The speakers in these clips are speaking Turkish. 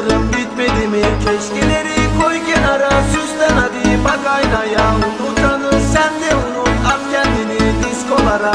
gözyaşlarım bitmedi mi? Keşkeleri koy kenara süslen hadi. Bak aynaya Unutanı sen de unut. At kendini diskolara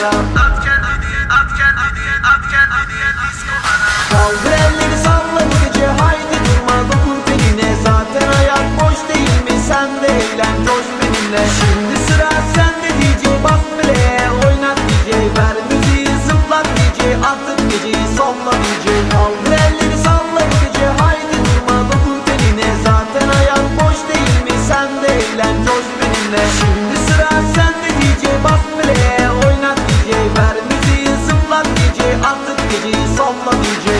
para my DJ.